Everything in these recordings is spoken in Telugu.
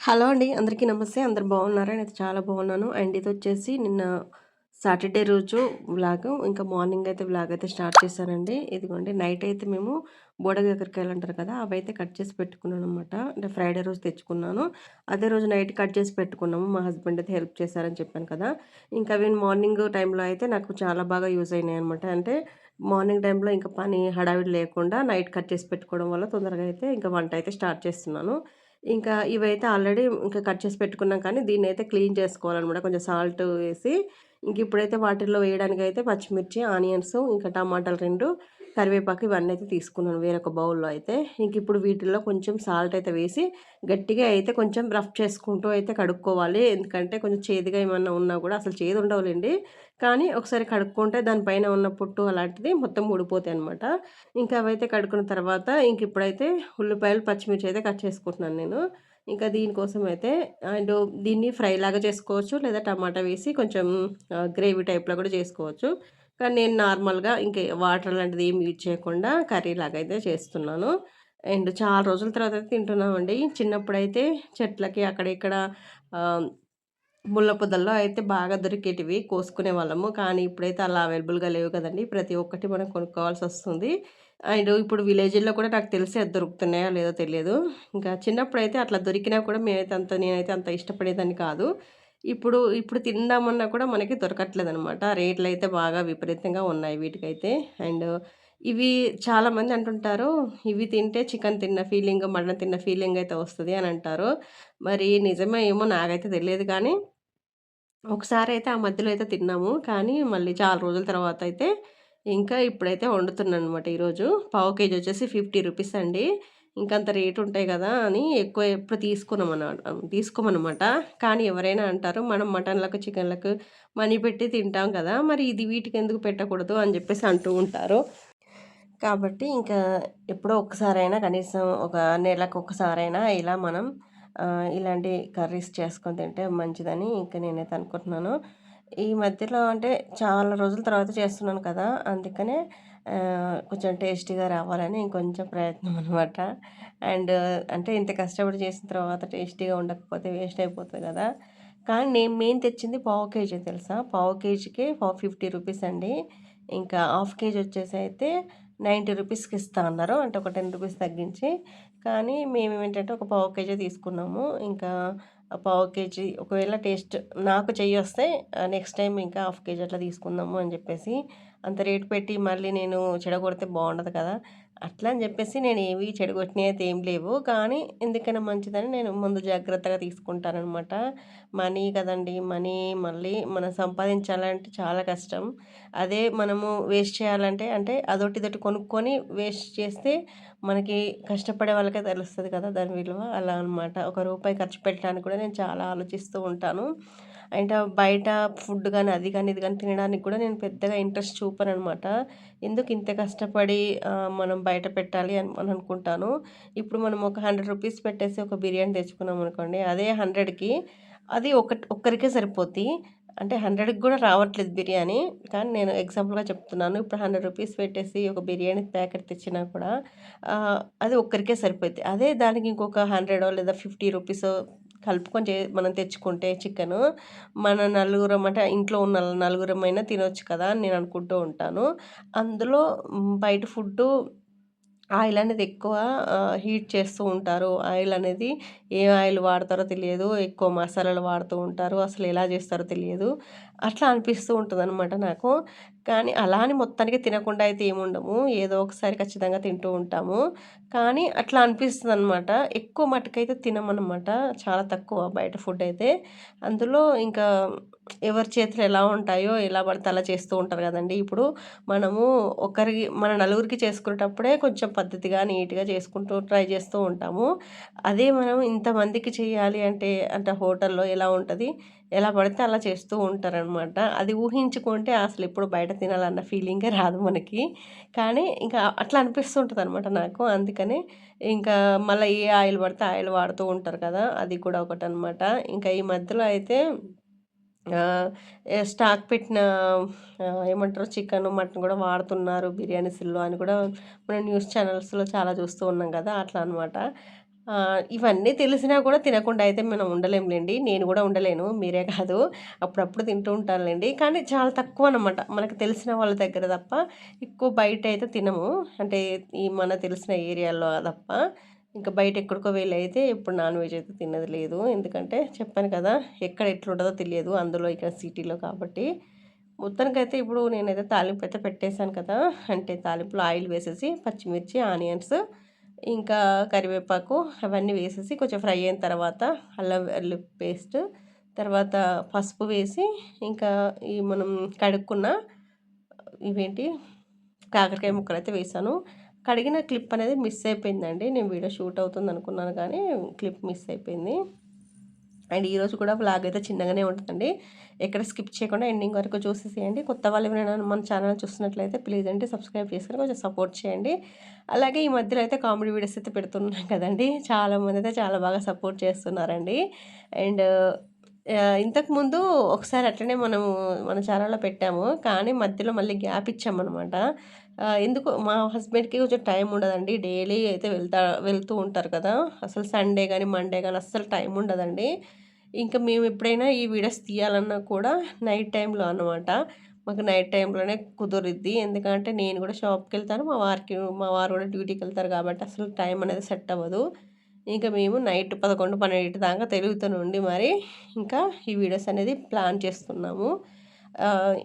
హలో అండి. అందరికీ నమస్తే. అందరు బాగున్నారా? నేను చాలా బాగున్నాను. అండ్ ఇది వచ్చేసి నిన్న సాటర్డే రోజు వ్లాగ్. ఇంకా మార్నింగ్ అయితే వ్లాగ్ అయితే స్టార్ట్ చేశానండి. ఇదిగోండి. నైట్ అయితే మేము బోడగక్కరికాయలు అంటారు కదా అవి అయితే కట్ చేసి పెట్టుకున్నాను అనమాట అంటే ఫ్రైడే రోజు తెచ్చుకున్నాను. అదే రోజు నైట్ కట్ చేసి పెట్టుకున్నాము. మా హస్బెండ్ అయితే హెల్ప్ చేశారని చెప్పాను కదా. ఇంకా అవి మార్నింగ్ టైంలో అయితే నాకు చాలా బాగా యూజ్ అయినాయి అనమాట అంటే మార్నింగ్ టైంలో ఇంకా పని హడావిడి లేకుండా నైట్ కట్ చేసి పెట్టుకోవడం వల్ల తొందరగా అయితే ఇంకా వంట అయితే స్టార్ట్ చేస్తున్నాను. ఇంకా ఇవైతే ఆల్రెడీ ఇంకా కట్ చేసి పెట్టుకున్నాం కానీ దీన్ని అయితే క్లీన్ చేసుకోవాలన్నమాట. కొంచెం సాల్ట్ వేసి ఇంక ఇప్పుడైతే వాటిల్లో వేయడానికి అయితే పచ్చిమిర్చి ఆనియన్స్ ఇంకా టమాటాలు రెండు కరివేపాకు ఇవన్నీ అయితే తీసుకున్నాను వేరొక బౌల్లో అయితే. ఇంక ఇప్పుడు వీటిల్లో కొంచెం సాల్ట్ అయితే వేసి గట్టిగా అయితే కొంచెం రఫ్ చేసుకుంటూ అయితే కడుక్కోవాలి. ఎందుకంటే కొంచెం చేదుగా ఏమన్నా ఉన్నా కూడా అసలు చేదు ఉండవులేండి. కానీ ఒకసారి కడుక్కుంటే దానిపైన ఉన్న పొట్టు అలాంటిది మొత్తం ఊడిపోతాయి అనమాట ఇంకా అవైతే కడుక్కున్న తర్వాత ఇంక ఇప్పుడైతే ఉల్లిపాయలు పచ్చిమిర్చి అయితే కట్ చేసుకుంటున్నాను నేను. ఇంకా దీనికోసం అయితే అండ్ దీన్ని ఫ్రై లాగా చేసుకోవచ్చు లేదా టమాటా వేసి కొంచెం గ్రేవీ టైప్లో కూడా చేసుకోవచ్చు. కానీ నేను నార్మల్గా ఇంకా వాటర్ లాంటిది ఏమి యూజ్ చేయకుండా కర్రీ లాగా అయితే చేస్తున్నాను. అండ్ చాలా రోజుల తర్వాత అయితే తింటున్నామండి. చిన్నప్పుడైతే చెట్లకి అక్కడ ఇక్కడ ముళ్ళ పొదల్లో అయితే బాగా దొరికేటివి కోసుకునే వాళ్ళము. కానీ ఇప్పుడైతే అలా అవైలబుల్గా లేవు కదండి. ప్రతి ఒక్కటి మనం కొనుక్కోవాల్సి వస్తుంది. అండ్ ఇప్పుడు విలేజ్లో కూడా నాకు తెలిసి అది దొరుకుతున్నాయో లేదో తెలియదు. ఇంకా చిన్నప్పుడు అయితే అట్లా దొరికినా కూడా మేమైతే అంత నేనైతే అంత ఇష్టపడేదాన్ని కాదు. ఇప్పుడు ఇప్పుడు తిందామన్నా కూడా మనకి దొరకట్లేదు అనమాట రేట్లు అయితే బాగా విపరీతంగా ఉన్నాయి వీటికైతే. అండ్ ఇవి చాలామంది అంటుంటారు ఇవి తింటే చికెన్ తిన్న ఫీలింగ్ మటన్ తిన్న ఫీలింగ్ అయితే వస్తుంది అని అంటారు. మరి నిజమే ఏమో నాకైతే తెలియదు కానీ ఒకసారి అయితే ఆ మధ్యలో అయితే తిన్నాము. కానీ మళ్ళీ చాలా రోజుల తర్వాత అయితే ఇంకా ఇప్పుడైతే వండుతున్నాను అనమాట ఈరోజు. పావు కేజీ వచ్చేసి ఫిఫ్టీ రూపీస్ అండి. ఇంకంత రేట్ ఉంటాయి కదా అని ఎక్కువ ఎప్పుడు తీసుకున్నామన్నమాట తీసుకోమన్నమాట. కానీ ఎవరైనా అంటారు మనం మటన్లకు చికెన్లకు మనీ పెట్టి తింటాం కదా మరి ఇది వీటికి ఎందుకు పెట్టకూడదు అని చెప్పేసి అంటూ ఉంటారు. కాబట్టి ఇంకా ఎప్పుడో ఒకసారైనా కనీసం ఒక నెలకు ఒకసారైనా ఇలా మనం ఇలాంటి కర్రీస్ చేసుకొని తింటే మంచిదని ఇంకా నేనైతే అనుకుంటున్నాను. ఈ మధ్యలో అంటే చాలా రోజుల తర్వాత చేస్తున్నాను కదా అందుకనే కొంచెం టేస్టీగా రావాలని ఇంకొంచెం ప్రయత్నం అనమాట అండ్ అంటే ఇంత కష్టపడి చేసిన తర్వాత టేస్టీగా ఉండకపోతే వేస్ట్ అయిపోతుంది కదా. కానీ నేను మెయిన్ తెచ్చింది పావు కేజీ తెలుసా? పావు కేజీకి పావు ఫిఫ్టీ రూపీస్ అండి. ఇంకా హాఫ్ కేజీ వచ్చేసి అయితే నైంటీ రూపీస్కి ఇస్తా అన్నారు. అంటే ఒక టెన్ రూపీస్ తగ్గించి. కానీ మేము ఏంటంటే ఒక పావు కేజీ తీసుకున్నాము. ఇంకా పావు కేజీ ఒకవేళ టేస్ట్ నాకు చెయ్యి వస్తే నెక్స్ట్ టైం ఇంకా హాఫ్ కేజీ అట్లా తీసుకుందాము అని చెప్పేసి అంత రేటు పెట్టి మళ్ళీ నేను చెడగొడితే బాగుండదు కదా. అట్లా అని చెప్పేసి నేను ఏవి చెడగొట్టినవి అయితే ఏం లేవు. కానీ ఎందుకైనా మంచిదని నేను ముందు జాగ్రత్తగా తీసుకుంటానమాట మనీ కదండి మనీ మళ్ళీ మనం సంపాదించాలంటే చాలా కష్టం. అదే మనము వేస్ట్ చేయాలంటే అంటే అదొట్టి ఇదొట్టి కొనుక్కొని వేస్ట్ చేస్తే మనకి కష్టపడే వాళ్ళకే తెలుస్తుంది కదా దాని విలువ. అలా అనమాట ఒక రూపాయి ఖర్చు పెట్టడానికి కూడా నేను చాలా ఆలోచిస్తూ ఉంటాను. అండ్ బయట ఫుడ్ కానీ అది కానీ ఇది కానీ తినడానికి కూడా నేను పెద్దగా ఇంట్రెస్ట్ చూపను అనమాట ఎందుకు ఇంత కష్టపడి మనం బయట పెట్టాలి అని అని అనుకుంటాను. ఇప్పుడు మనం ఒక హండ్రెడ్ రూపీస్ పెట్టేసి ఒక బిర్యానీ తెచ్చుకున్నాం అనుకోండి అదే హండ్రెడ్కి అది ఒక ఒక్కరికే సరిపోద్ది. అంటే హండ్రెడ్కి కూడా రావట్లేదు బిర్యానీ కానీ నేను ఎగ్జాంపుల్గా చెప్తున్నాను. ఇప్పుడు హండ్రెడ్ రూపీస్ పెట్టేసి ఒక బిర్యానీ ప్యాకెట్ తెచ్చినా కూడా అది ఒక్కరికే సరిపోద్ది. అదే దానికి ఇంకొక హండ్రెడో లేదా ఫిఫ్టీ రూపీస్ కలుపుకొని చే మనం తెచ్చుకుంటే చికెను. మన నలుగురం అంటే ఇంట్లో ఉన్న నలుగురమైనా తినొచ్చు కదా అని నేను అనుకుంటూ ఉంటాను. అందులో బయట ఫుడ్డు ఆయిల్ అనేది ఎక్కువ హీట్ చేస్తూ ఉంటారు. ఆయిల్ అనేది ఏ ఆయిల్ వాడతారో తెలియదు. ఎక్కువ మసాలాలు వాడుతూ ఉంటారు. అసలు ఎలా చేస్తారో తెలియదు. అట్లా అనిపిస్తూ ఉంటుంది అనమాట నాకు. కానీ అలా అని మొత్తానికి తినకుండా అయితే ఏముండము ఏదో ఒకసారి ఖచ్చితంగా తింటూ ఉంటాము. కానీ అట్లా అనిపిస్తుంది అనమాట ఎక్కువ మటుకైతే తినమనమాట చాలా తక్కువ బయట ఫుడ్ అయితే. అందులో ఇంకా ఎవరి చేతులు ఎలా ఉంటాయో ఎలా పడితే అలా చేస్తూ ఉంటారు కదండి. ఇప్పుడు మనము ఒకరికి మన నలుగురికి చేసుకునేటప్పుడే కొంచెం పద్ధతిగా నీట్గా చేసుకుంటూ ట్రై చేస్తూ ఉంటాము. అదే మనం ఇంతమందికి చేయాలి అంటే అంటే హోటల్లో ఎలా ఉంటుంది ఎలా పడితే అలా చేస్తూ ఉంటారనమాట. అది ఊహించుకుంటే అసలు ఎప్పుడు బయట తినాలన్న ఫీలింగే రాదు మనకి. కానీ ఇంకా అట్లా అనిపిస్తుంటుంది అనమాట నాకు. అందుకనే ఇంకా మళ్ళీ ఏ ఆయిల్ పడితే ఆయిల్ వాడుతూ ఉంటారు కదా అది కూడా ఒకటి అనమాట ఇంకా ఈ మధ్యలో అయితే స్టాక్ పెట్టిన ఏమంటారు చికెన్ మటన్ కూడా వాడుతున్నారు బిర్యానీస్లో అని కూడా మనం న్యూస్ ఛానల్స్లో చాలా చూస్తూ ఉన్నాం కదా అట్లా అనమాట ఇవన్నీ తెలిసినా కూడా తినకుండా అయితే మనం ఉండలేంలేండి. నేను కూడా ఉండలేను మీరే కాదు. అప్పుడప్పుడు తింటూ ఉంటానులేండి. కానీ చాలా తక్కువ అనమాట మనకు తెలిసిన వాళ్ళ దగ్గర తప్ప ఎక్కువ బయట అయితే తినము. అంటే ఈ మన తెలిసిన ఏరియాలో తప్ప. ఇంకా బయట ఎక్కడికో వెళ్ళి అయితే ఇప్పుడు నాన్ వెజ్ అయితే తిన్నది లేదు. ఎందుకంటే చెప్పాను కదా ఎక్కడ ఎట్లుంటుందో తెలియదు అందులో ఇక్కడ సిటీలో కాబట్టి. మొత్తానికైతే ఇప్పుడు నేనైతే తాలింపు అయితే పెట్టేశాను కదా అంటే తాలింపులో ఆయిల్ వేసేసి పచ్చిమిర్చి ఆనియన్స్ ఇంకా కరివేపాకు అవన్నీ వేసేసి కొంచెం ఫ్రై అయిన తర్వాత అల్లం వెల్లుల్లి పేస్ట్ తర్వాత పసుపు వేసి ఇంకా ఈ మనం కడుక్కున్న ఇవేంటి? కాకరకాయ ముక్కలు అయితే వేసాను. కడిగిన క్లిప్ అనేది మిస్ అయిపోయిందండి. నేను వీడియో షూట్ అవుతుంది అనుకున్నాను కానీ క్లిప్ మిస్ అయిపోయింది. అండ్ ఈరోజు కూడా బ్లాగ్ అయితే చిన్నగానే ఉంటుందండి. ఎక్కడ స్కిప్ చేయకుండా ఎండింగ్ వరకు చూసేసేయండి. కొత్త వాళ్ళు ఎవరైనా మన ఛానల్ చూస్తున్నట్లయితే ప్లీజ్ అండి సబ్స్క్రైబ్ చేసుకొని కొంచెం సపోర్ట్ చేయండి. అలాగే ఈ మధ్యలో అయితే కామెడీ వీడియోస్ అయితే పెడుతున్నాం కదండి. చాలామంది అయితే చాలా బాగా సపోర్ట్ చేస్తున్నారండి. అండ్ ఇంతకుముందు ఒకసారి అట్లనే మనము మన చారాలో పెట్టాము. కానీ మధ్యలో మళ్ళీ గ్యాప్ ఇచ్చామన్నమాట. ఎందుకు మా హస్బెండ్కి కొంచెం టైం ఉండదండి. డైలీ అయితే వెళ్తా వెళ్తూ ఉంటారు కదా. అసలు సండే కానీ మండే కానీ అస్సలు టైం ఉండదండి. ఇంకా మేము ఎప్పుడైనా ఈ వీడియోస్ తీయాలన్నా కూడా నైట్ టైంలో అనమాట మాకు నైట్ టైంలోనే కుదురుద్ది. ఎందుకంటే నేను కూడా షాప్కి వెళ్తాను. మా వారికి మా వారు కూడా డ్యూటీకి వెళ్తారు కాబట్టి అసలు టైం అనేది సెట్ అవ్వదు. ఇంకా మేము నైట్ పదకొండు పన్నెండు దాకా తెలుగుతో ఉండి మరి ఇంకా ఈ వీడియోస్ అనేది ప్లాన్ చేస్తున్నాము.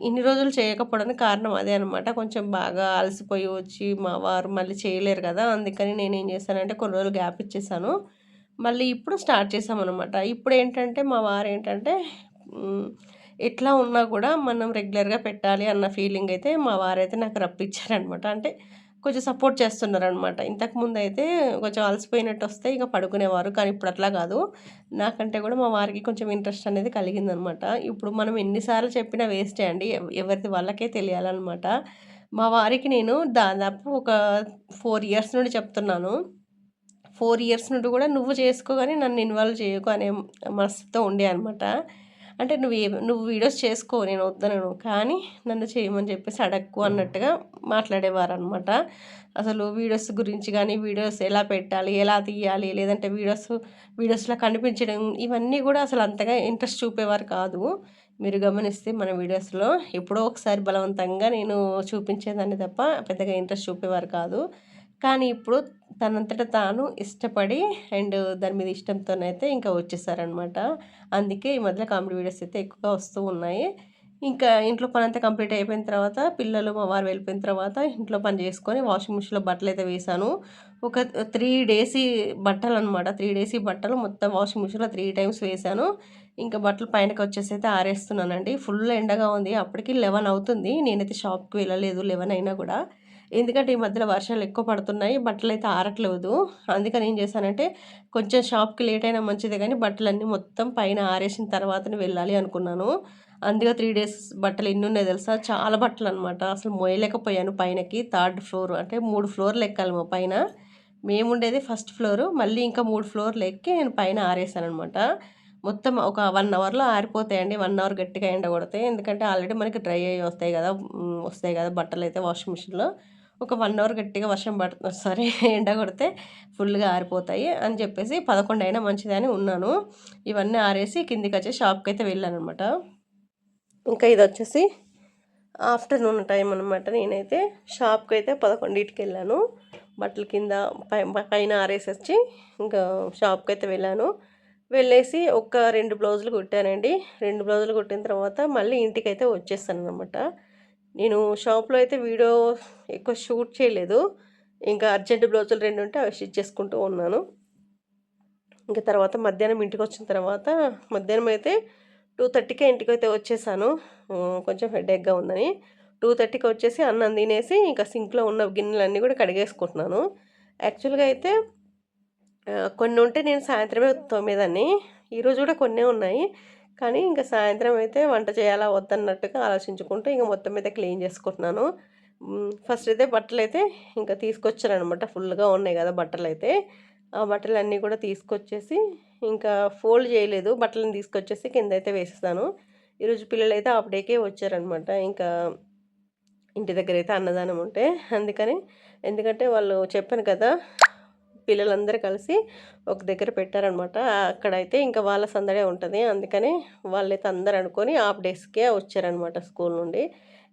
ఇన్ని రోజులు చేయకపోవడానికి కారణం అదే అనమాట కొంచెం బాగా అలసిపోయి వచ్చి మా వారు మళ్ళీ చేయలేరు కదా అందుకని నేను ఏం చేశానంటే కొన్ని రోజులు గ్యాప్ ఇచ్చేసాను. మళ్ళీ ఇప్పుడు స్టార్ట్ చేసామన్నమాట ఇప్పుడు ఏంటంటే మా వారు ఏంటంటే ఎట్లా ఉన్నా కూడా మనం రెగ్యులర్గా పెట్టాలి అన్న ఫీలింగ్ అయితే మా వారైతే నాకు రప్పించారనమాట అంటే కొంచెం సపోర్ట్ చేస్తున్నారనమాట. ఇంతకుముందు అయితే కొంచెం అలసిపోయినట్టు వస్తే ఇక పడుకునేవారు. కానీ ఇప్పుడు అట్లా కాదు. నాకంటే కూడా మా వారికి కొంచెం ఇంట్రెస్ట్ అనేది కలిగిందనమాట. ఇప్పుడు మనం ఎన్నిసార్లు చెప్పినా వేస్టే అండి ఎవరిది వాళ్ళకే తెలియాలన్నమాట మా వారికి నేను దాదాపు ఒక ఫోర్ ఇయర్స్ నుండి చెప్తున్నాను. ఫోర్ ఇయర్స్ నుండి కూడా నువ్వు చేసుకో కానీ నన్ను ఇన్వాల్వ్ చేయకు అనే మనసుతో ఉండే అనమాట. అంటే నువ్వు ఏ నువ్వు వీడియోస్ చేసుకో నేను వద్దనను. కానీ నన్ను చేయమని చెప్పేసి అడక్కు అన్నట్టుగా మాట్లాడేవారు అనమాట అసలు వీడియోస్ గురించి కానీ వీడియోస్ ఎలా పెట్టాలి ఎలా తీయాలి లేదంటే వీడియోస్ వీడియోస్లో కనిపించడం ఇవన్నీ కూడా అసలు అంతగా ఇంట్రెస్ట్ చూపేవారు కాదు. మీరు గమనిస్తే మన వీడియోస్లో ఎప్పుడో ఒకసారి బలవంతంగా నేను చూపించేదాన్ని తప్ప పెద్దగా ఇంట్రెస్ట్ చూపేవారు కాదు. కానీ ఇప్పుడు తనంతట తాను ఇష్టపడి అండ్ దాని మీద ఇష్టంతోనైతే ఇంకా వచ్చేసారనమాట అందుకే ఈ మధ్య కామెడీ వీడియోస్ అయితే ఎక్కువగా వస్తూ ఉన్నాయి. ఇంకా ఇంట్లో పని అంతా కంప్లీట్ అయిపోయిన తర్వాత పిల్లలు మా వారు వెళ్ళిపోయిన తర్వాత ఇంట్లో పని చేసుకొని వాషింగ్ మిషన్లో బట్టలు అయితే వేసాను ఒక త్రీ డేసీ బట్టలు అనమాట త్రీ డేసీ బట్టలు మొత్తం వాషింగ్ మిషన్లో త్రీ టైమ్స్ వేసాను ఇంకా బట్టలు పైనకి వచ్చేసి అయితే ఆరేస్తున్నానండి. ఫుల్ ఎండగా ఉంది. అప్పటికి లెవెన్ అవుతుంది. నేనైతే షాప్కి వెళ్ళలేదు. లెవెన్ అయినా కూడా. ఎందుకంటే ఈ మధ్యలో వర్షాలు ఎక్కువ పడుతున్నాయి బట్టలు అయితే ఆరట్లేదు. అందుకని ఏం చేశానంటే కొంచెం షాప్కి లేట్ అయినా మంచిదే కానీ బట్టలన్నీ మొత్తం పైన ఆరేసిన తర్వాతనే వెళ్ళాలి అనుకున్నాను. అందుకే త్రీ డేస్ బట్టలు ఎన్ని ఉన్నాయి తెలుసా? చాలా బట్టలు అనమాట అసలు మోయలేకపోయాను పైనకి థర్డ్ ఫ్లోర్ అంటే మూడు ఫ్లోర్లు ఎక్కాలి మా పైన. మేముండేది ఫస్ట్ ఫ్లోరు మళ్ళీ ఇంకా మూడు ఫ్లోర్లు ఎక్కి నేను పైన ఆరేసాను అనమాట మొత్తం ఒక వన్ అవర్లో ఆరిపోతాయండి వన్ అవర్ గట్టిగా ఎండ కొడతాయి ఎందుకంటే ఆల్రెడీ మనకి డ్రై అయ్యి వస్తాయి కదా వస్తాయి కదా బట్టలు అయితే వాషింగ్ మిషన్లో. ఒక వన్ అవర్ గట్టిగా వర్షం పడుతుంది సారీ ఎండ కొడితే ఫుల్గా ఆరిపోతాయి అని చెప్పేసి పదకొండు అయినా మంచిదని ఉన్నాను. ఇవన్నీ ఆరేసి కిందికి వచ్చి షాప్కి అయితే వెళ్ళాను అనమాట ఇంకా ఇది వచ్చేసి ఆఫ్టర్నూన్ టైం అనమాట నేనైతే. షాప్కి అయితే పదకొండింటికి వెళ్ళాను. బట్టల కింద పైన ఆరేసి వచ్చి ఇంకా షాప్కి అయితే వెళ్ళాను. వెళ్ళేసి ఒక రెండు బ్లౌజులు కుట్టానండి. రెండు బ్లౌజులు కుట్టిన తర్వాత మళ్ళీ ఇంటికి అయితే వచ్చేస్తాను అనమాట నేను షాప్లో అయితే వీడియో ఎక్కువ షూట్ చేయలేదు. ఇంకా అర్జెంట్ బ్లౌజులు రెండు ఉంటే అవి స్టిచ్ చేసుకుంటూ ఉన్నాను. ఇంకా తర్వాత మధ్యాహ్నం ఇంటికి వచ్చిన తర్వాత మధ్యాహ్నం అయితే టూ థర్టీకే ఇంటికి అయితే వచ్చేసాను. కొంచెం హెడేక్గా ఉందని. టూ థర్టీకి వచ్చేసి అన్నం తినేసి ఇంకా సింక్లో ఉన్న గిన్నెలన్నీ కూడా కడిగేసుకుంటున్నాను. యాక్చువల్గా అయితే కొన్ని ఉంటే నేను సాయంత్రమే తోమేదాన్ని. ఈరోజు కూడా కొన్నే ఉన్నాయి. కానీ ఇంకా సాయంత్రం అయితే వంట చేయాలా వద్దన్నట్టుగా ఆలోచించుకుంటూ ఇంకా మొత్తం మీద క్లీన్ చేసుకుంటున్నాను. ఫస్ట్ అయితే బట్టలు అయితే ఇంకా తీసుకొచ్చారనమాట ఫుల్గా ఉన్నాయి కదా బట్టలు అయితే ఆ బట్టలు అన్నీ కూడా తీసుకొచ్చేసి ఇంకా ఫోల్డ్ చేయలేదు. బట్టలను తీసుకొచ్చేసి కింద అయితే వేసేస్తాను. ఈరోజు పిల్లలు అయితే హాఫ్ డేకే వచ్చారనమాట ఇంకా ఇంటి దగ్గర అయితే అన్నదానం ఉంటే. అందుకని ఎందుకంటే వాళ్ళు చెప్పాను కదా పిల్లలందరూ కలిసి ఒక దగ్గర పెట్టారనమాట అక్కడైతే ఇంకా వాళ్ళ సందడే ఉంటుంది. అందుకని వాళ్ళైతే అందరు అనుకొని హాఫ్ డేస్కే వచ్చారనమాట స్కూల్ నుండి.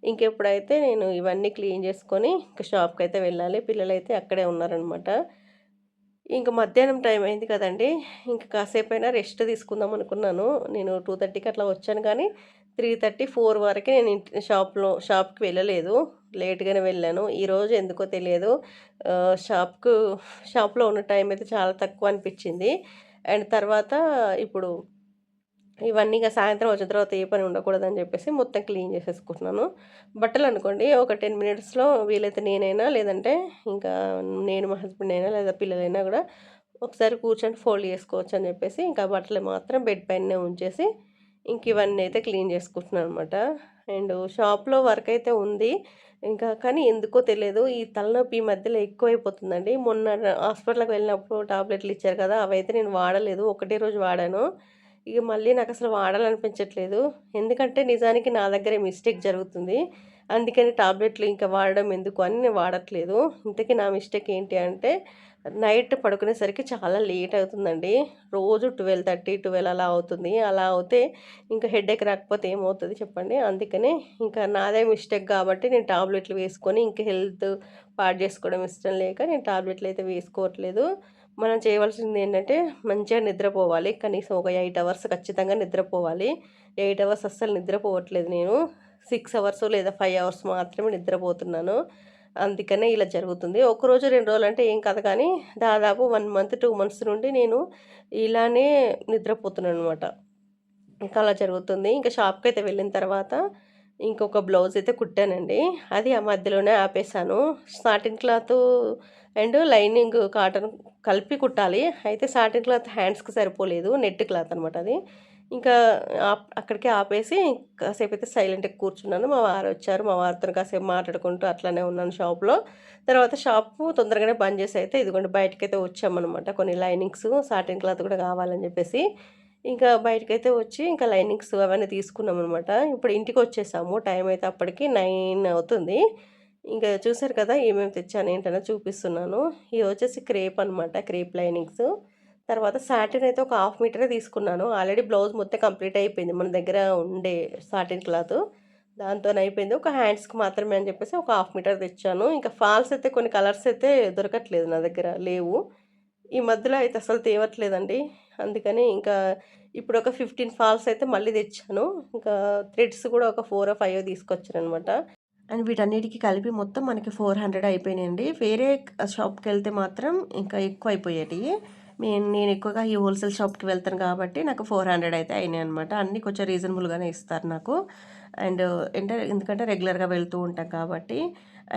ఇంకెప్పుడైతే నేను ఇవన్నీ క్లీన్ చేసుకొని ఇంకా షాప్కి అయితే వెళ్ళాలి. పిల్లలైతే అక్కడే ఉన్నారనమాట ఇంకా మధ్యాహ్నం టైం అయింది కదండి. ఇంక కాసేపైనా రెస్ట్ తీసుకుందాం అనుకున్నాను. నేను టూ థర్టీకి అట్లా వచ్చాను కానీ త్రీ థర్టీ ఫోర్ వరకే నేను ఇంటి షాప్లో షాప్కి వెళ్ళలేదు. లేట్గానే వెళ్ళాను. ఈరోజు ఎందుకో తెలియదు. షాప్కు షాప్లో ఉన్న టైం అయితే చాలా తక్కువ అనిపించింది. అండ్ తర్వాత ఇప్పుడు ఇవన్నీ ఇక సాయంత్రం వచ్చిన తర్వాత ఏ పని ఉండకూడదని చెప్పేసి మొత్తం క్లీన్ చేసేసుకుంటున్నాను. బట్టలు అనుకోండి ఒక టెన్ మినిట్స్లో వీలైతే నేనైనా లేదంటే ఇంకా నేను మా హస్బెండ్ అయినా లేదా పిల్లలైనా కూడా ఒకసారి కూర్చొని ఫోల్డ్ చేసుకోవచ్చు అని చెప్పేసి ఇంకా బట్టలు మాత్రం బెడ్ పైన ఉంచేసి ఇంక ఇవన్నీ అయితే క్లీన్ చేసుకుంటున్నాను అనమాట అండ్ షాప్లో వర్క్ అయితే ఉంది. ఇంకా కానీ ఎందుకో తెలియదు. ఈ తలనొప్పి ఈ మధ్యలో ఎక్కువైపోతుందండి. మొన్న హాస్పిటల్కి వెళ్ళినప్పుడు టాబ్లెట్లు ఇచ్చారు కదా అవైతే నేను వాడలేదు. ఒకటే రోజు వాడాను. ఇక మళ్ళీ నాకు అసలు వాడాలనిపించట్లేదు. ఎందుకంటే నిజానికి నా దగ్గరే మిస్టేక్ జరుగుతుంది. అందుకని టాబ్లెట్లు ఇంకా వాడడం ఎందుకు అని నేను వాడట్లేదు. ఇంతకీ నా మిస్టేక్ ఏంటి అంటే నైట్ పడుకునేసరికి చాలా లేట్ అవుతుందండి. రోజు ట్వెల్వ్ థర్టీ ట్వెల్వ్ అలా అవుతుంది. అలా అవుతే ఇంకా హెడేక్ రాకపోతే ఏమవుతుంది చెప్పండి? అందుకనే ఇంకా నాదే మిస్టేక్ కాబట్టి నేను టాబ్లెట్లు వేసుకొని ఇంకా హెల్త్ పాడు చేసుకోవడం ఇష్టం లేక నేను టాబ్లెట్లు అయితే వేసుకోవట్లేదు. మనం చేయవలసింది ఏంటంటే మంచిగా నిద్రపోవాలి. కనీసం ఒక ఎయిట్ అవర్స్ ఖచ్చితంగా నిద్రపోవాలి. ఎయిట్ అవర్స్ అస్సలు నిద్రపోవట్లేదు నేను. సిక్స్ అవర్స్ లేదా ఫైవ్ అవర్స్ మాత్రమే నిద్రపోతున్నాను. అందుకనే ఇలా జరుగుతుంది. ఒకరోజు రెండు రోజులు అంటే ఏం కాదు కానీ దాదాపు వన్ మంత్ టూ మంత్స్ నుండి నేను ఇలానే నిద్రపోతున్నాను అనమాట ఇంకా అలా జరుగుతుంది. ఇంకా షాప్కి అయితే వెళ్ళిన తర్వాత ఇంకొక బ్లౌజ్ అయితే కుట్టానండి. అది ఆ మధ్యలోనే ఆపేసాను satin cloth and lining cotton కలిపి కుట్టాలి. అయితే సాటిన్ క్లాత్ హ్యాండ్స్కి సరిపోలేదు. నెట్ క్లాత్ అనమాట అది. ఇంకా అక్కడికే ఆపేసి కాసేపు అయితే సైలెంట్గా కూర్చున్నాను. మా వారు వచ్చారు. మా వారితో కాసేపు మాట్లాడుకుంటూ అట్లానే ఉన్నాను షాప్లో. తర్వాత షాపు తొందరగానే బంద్ చేసి అయితే ఇదిగోండి బయటకైతే వచ్చామన్నమాట. కొన్ని లైనింగ్స్ సాటిన్ క్లాత్ కూడా కావాలని చెప్పేసి. ఇంకా బయటకైతే వచ్చి ఇంకా లైనింగ్స్ అవన్నీ తీసుకున్నాం అనమాట ఇప్పుడు ఇంటికి వచ్చేసాము. టైం అయితే అప్పటికి నైన్ అవుతుంది. ఇంకా చూసారు కదా ఏమేమి తెచ్చాను ఏంటనే చూపిస్తున్నాను. ఇది వచ్చేసి క్రేప్ అనమాట క్రేప్ లైనింగ్స్. తర్వాత సాటిన్ అయితే ఒక హాఫ్ మీటరే తీసుకున్నాను. ఆల్రెడీ బ్లౌజ్ మొత్తం కంప్లీట్ అయిపోయింది. మన దగ్గర ఉండే సాటిన్ క్లాత్. దాంతో అయిపోయింది. ఒక హ్యాండ్స్కి మాత్రమే అని చెప్పేసి ఒక హాఫ్ మీటర్ తెచ్చాను. ఇంకా ఫాల్స్ అయితే కొన్ని కలర్స్ అయితే దొరకట్లేదు నా దగ్గర లేవు. ఈ మధ్యలో అయితే అసలు తేవట్లేదండి. అందుకని ఇంకా ఇప్పుడు ఒక ఫిఫ్టీన్ ఫాల్స్ అయితే మళ్ళీ తెచ్చాను. ఇంకా థ్రెడ్స్ కూడా ఒక ఫోర్ ఫైవ్ తీసుకొచ్చాను అనమాట అండ్ వీటన్నిటికీ కలిపి మొత్తం మనకి ఫోర్ హండ్రెడ్ అయిపోయినాయండి. వేరే షాప్కి వెళ్తే మాత్రం ఇంకా ఎక్కువ అయిపోయేటివి నేను నేను ఎక్కువగా ఈ హోల్సేల్ షాప్కి వెళ్తాను కాబట్టి నాకు ఫోర్ హండ్రెడ్ అయితే అయినాయి అనమాట అన్నీ కొంచెం రీజనబుల్గానే ఇస్తారు నాకు. అండ్ అంటే ఎందుకంటే రెగ్యులర్గా వెళ్తూ ఉంటాం కాబట్టి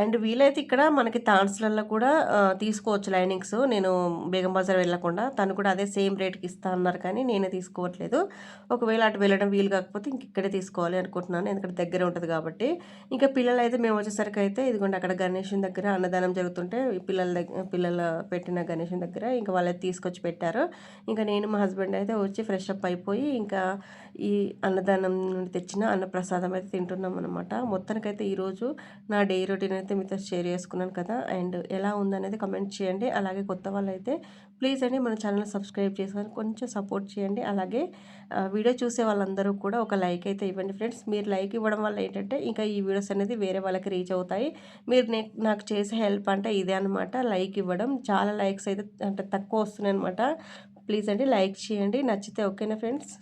అండ్ వీలైతే ఇక్కడ మనకి తాన్స్లలో కూడా తీసుకోవచ్చు లైనింగ్స్. నేను బేగం బజార్ వెళ్ళకుండా తను కూడా అదే సేమ్ రేట్కి ఇస్తా అన్నారు కానీ నేనే తీసుకోవట్లేదు. ఒకవేళ అటు వెళ్ళడం వీలు కాకపోతే ఇంక ఇక్కడే తీసుకోవాలి అనుకుంటున్నాను. ఎందుకంటే దగ్గర ఉంటుంది కాబట్టి. ఇంకా పిల్లలు అయితే మేము వచ్చేసరికి అయితే ఇదిగోండి అక్కడ గణేషన్ దగ్గర అన్నదానం జరుగుతుంటే పిల్లల దగ్గర పిల్లల పెట్టిన గణేషన్ దగ్గర ఇంకా వాళ్ళైతే తీసుకొచ్చి పెట్టారు. ఇంకా నేను మా హస్బెండ్ అయితే వచ్చి ఫ్రెష్ అప్ అయిపోయి ఇంకా ఈ అన్నదానం నుండి తెచ్చిన అన్నప్రసాదం అయితే తింటున్నాం అనమాట మొత్తానికైతే ఈరోజు నా డే రొటీన్ అయితే మీతో షేర్ చేసుకున్నాను కదా. అండ్ ఎలా ఉందనేది కమెంట్ చేయండి. అలాగే కొత్త వాళ్ళైతే ప్లీజ్ అండి మన ఛానల్ సబ్స్క్రైబ్ చేసుకొని కొంచెం సపోర్ట్ చేయండి. అలాగే వీడియో చూసే వాళ్ళందరూ కూడా ఒక లైక్ అయితే ఇవ్వండి ఫ్రెండ్స్. మీరు లైక్ ఇవ్వడం వల్ల ఏంటంటే ఇంకా ఈ వీడియోస్ అనేది వేరే వాళ్ళకి రీచ్ అవుతాయి. మీరు నాకు చేసే హెల్ప్ అంటే ఇదే అనమాట లైక్ ఇవ్వడం. చాలా లైక్స్ అయితే అంటే తక్కువ వస్తున్నాయి అనమాట ప్లీజ్ అండి లైక్ చేయండి. నచ్చితే ఓకేనా ఫ్రెండ్స్?